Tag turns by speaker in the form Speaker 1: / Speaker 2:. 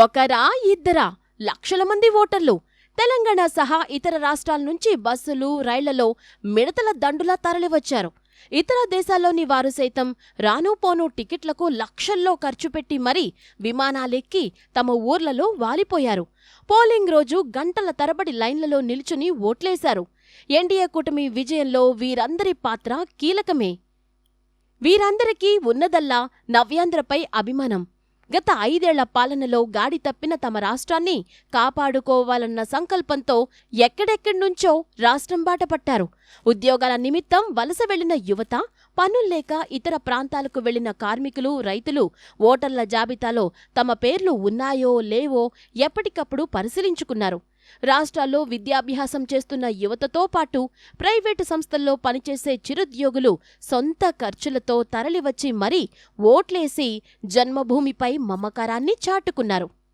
Speaker 1: ఒకరా ఇద్దరా లక్షల మంది ఓటర్లు. తెలంగాణ సహా ఇతర రాష్ట్రాల నుంచి బస్సులు రైళ్ళలో మిడతల దండులా తరలివచ్చారు. ఇతర దేశాల్లోని వారు సైతం రాను పోను టికెట్లకు లక్షల్లో ఖర్చు పెట్టి మరీ విమానాలెక్కి తమ ఊర్లలో వాలిపోయారు. పోలింగ్ రోజు గంటల తరబడి లైన్లలో నిల్చుని ఓట్లేశారు. ఎన్డీఏ కూటమి విజయంలో వీరందరి పాత్ర కీలకమే. వీరందరికీ ఉన్నదల్లా నవ్యాంధ్రపై అభిమానం. గత ఐదేళ్ళ పాలనలో గాడి తప్పిన తమ రాష్ట్రాన్ని కాపాడుకోవాలన్న సంకల్పంతో ఎక్కడెక్కడ్నుంచో రాష్ట్రం బాట పట్టారు. ఉద్యోగాల నిమిత్తం వలస వెళ్ళిన యువత పనుల్లేక ఇతర ప్రాంతాలకు వెళ్ళిన కార్మికులు రైతులు ఓటర్ల జాబితాలో తమ పేర్లు ఉన్నాయో లేవో ఎప్పటికప్పుడు పరిశీలించుకున్నారు. రాష్ట్రాల్లో విద్యాభ్యాసం చేస్తున్న యువతతో పాటు ప్రైవేటు సంస్థల్లో పనిచేసే చిరుద్యోగులు సొంత ఖర్చులతో తరలివచ్చి మరీ ఓట్లేసి జన్మభూమిపై మమకారాన్ని చాటుకున్నారు.